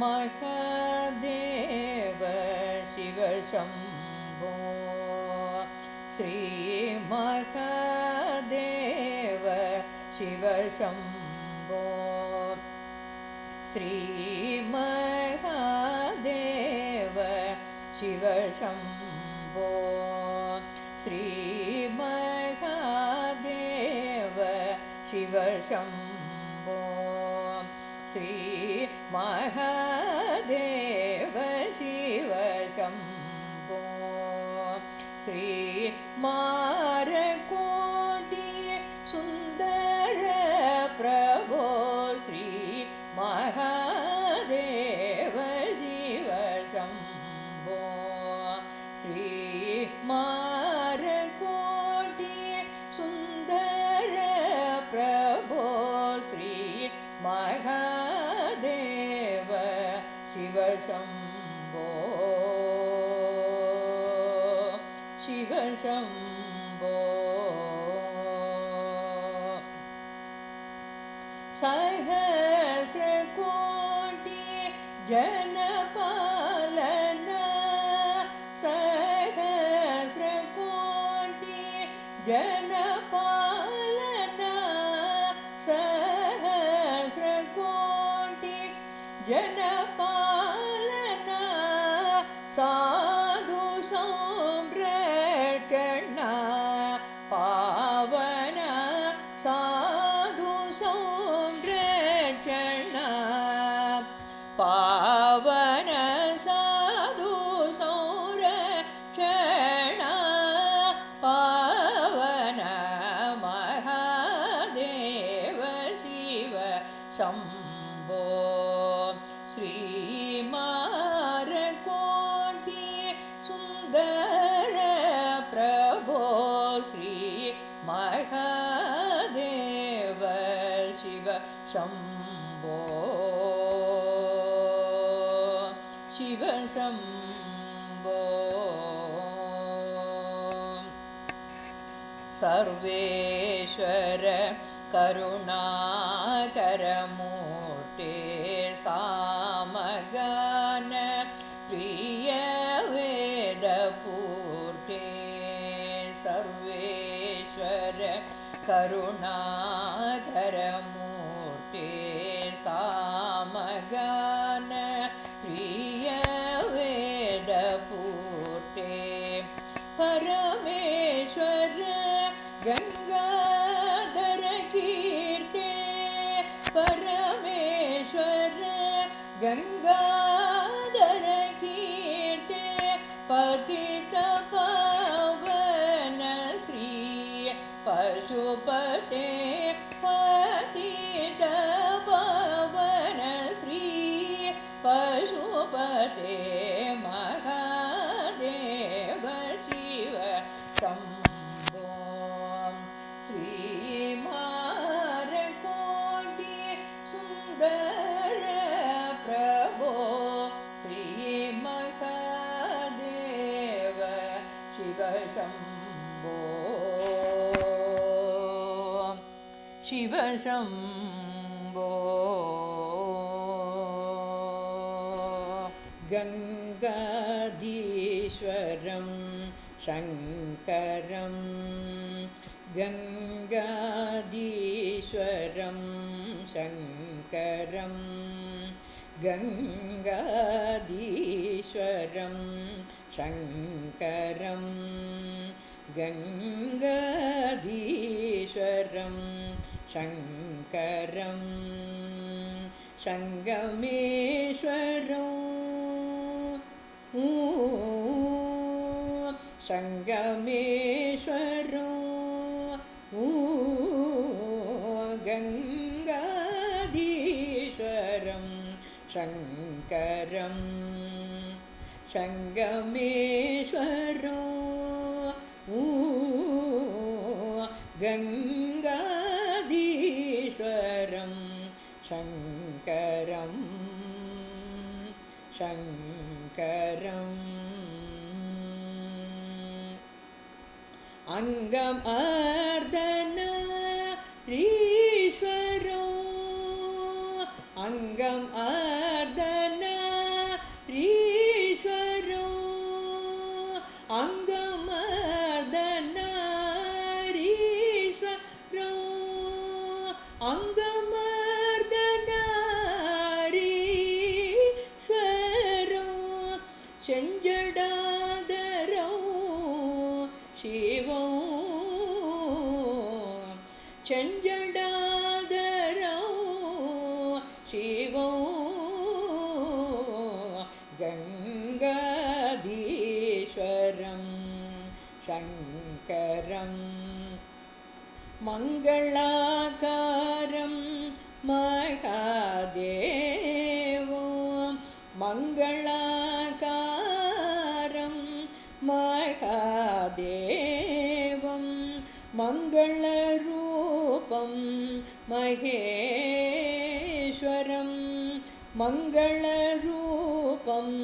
महादेव शिवशम्भो श्रीमहादेव शिवशम्भो श्रीमहादेव शिवशम्भो श्रीमहादेव शिवशम्भो श्रीमहादेव மாற கோடிய சுந்தர பிரபோ ஸ்ரீ மகாதேவ சிவ சம்போ. ஸ்ரீ மாற கோடிய சுந்தர பிரபோ ஸ்ரீ மகாதேவ சிவ சம்போ. शिवशम्भो सहस्रकोटि जनपालन ശംഭോ ശ്രീമാരകോട്ടി സുന്ദര പ്രഭോ. ശ്രീ മഹാദേവ ശിവ ശംഭോ. ശിവ ശംഭോ. സർവേശ്വര കരുണാകരമൂർത്തി സാമഗന പ്രിയ വേദപൂർത്തി സർവേശ്വര കരുണാകരമൂർത്തി സാമഗന പ്രിയ വേദപൂർത്തി പരമേശ്വര ഗംഗ ശിവശംഭോ. ഗംഗാധീശ്വരം ശങ്കരം ഗംഗാധീശ്വരം ശങ്കരം ഗംഗാധീശ്വരം ശങ്കരം ഗംഗാധീശ്വരം शङ्करं सङ्गमेश्वरौ सङ्गमेश्वरो गङ्गाधीश्वरं शङ्करं सङ्गमेश्वरो गङ्गाधीश्वरं शङ्करं शङ्करम् अङ्गम् மங்களாகாரம் மகாதேவோ. மங்களாகாரம் மகாதேவம் மங்களரூபம் மகேஸ்வரம். மங்களரூபம்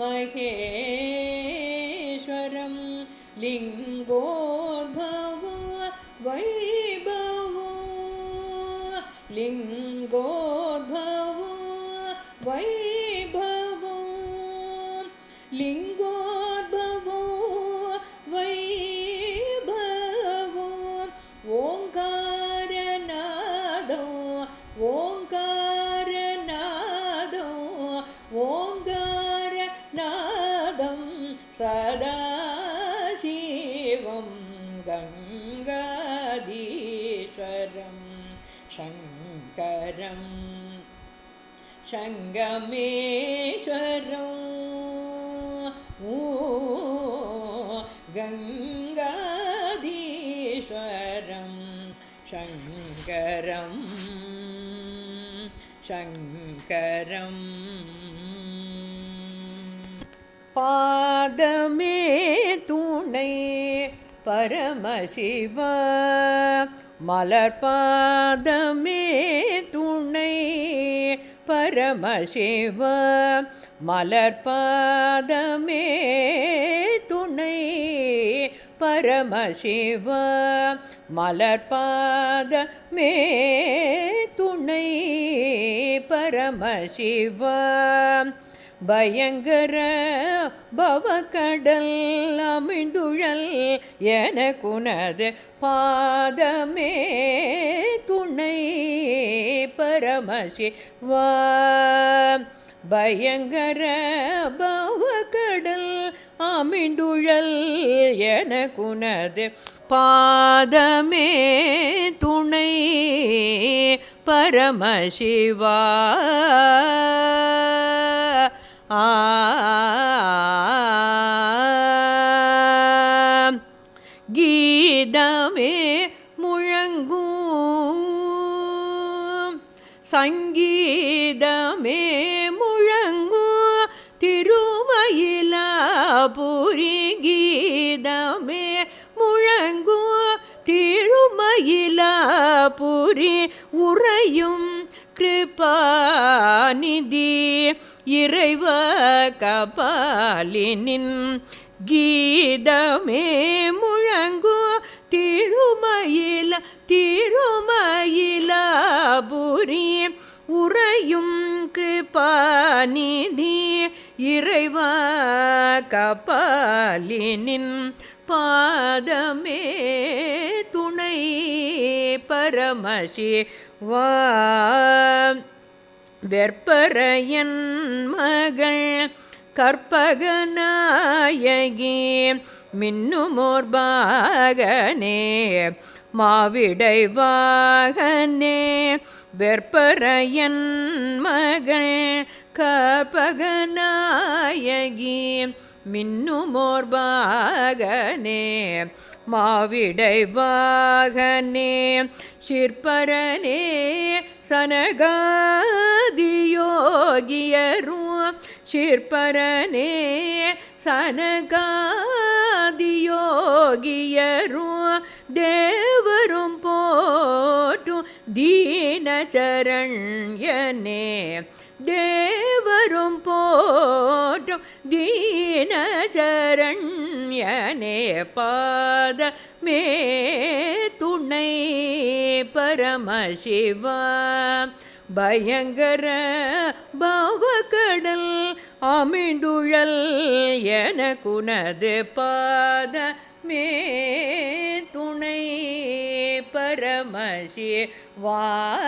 மகேஸ்வரம். லிங்கோ வைபவோ லிங்க சங்கமேஸ்வரம். ஓ கங்காதீஸ்வரம். சங்கரம் சங்கரம். பாதமே துணை பரமசிவ. மலர் பாதமே பரமசிவ மலர் பாதமே துணை. பரமசிவ மலர் பாதமே துணை. பரமசிவ பயங்கர பவக்கடல் அமிழ்ந்துழல் எனக்குனது பாதமே துணை. பரமசிவா பயங்கர அமிண்டுழல் என குனது பாதமே துணை பரமசிவா. ஆ இறைவ கபாலினின் கீதமே முழங்கு திருமயில திருமயிலாபுரி உறையும் கிருபாநிதி இறைவ கபாலினின் பாதமே துணை பரமசி வா வெற்பரையன் மகள் கற்பகநாயகி மின்னுமோர்பாகனே மாவிடை வாகனே வெற்பரையன் மகள் கபகநாயகி மின்னுமோர்பாகனே மாவிடை வாகனே சிற்பரனே சனகாதியோகியரும் சிற்பரனே சனகாதியோகியரும் தேவரும் போற்றும் தீனச்சரண்யனே தேவரும் போற்றும் தீனச்சரண்யனே பாத மே துணை பரமசிவா பயங்கர பவக்கடல் குனது பாத மே 满心欢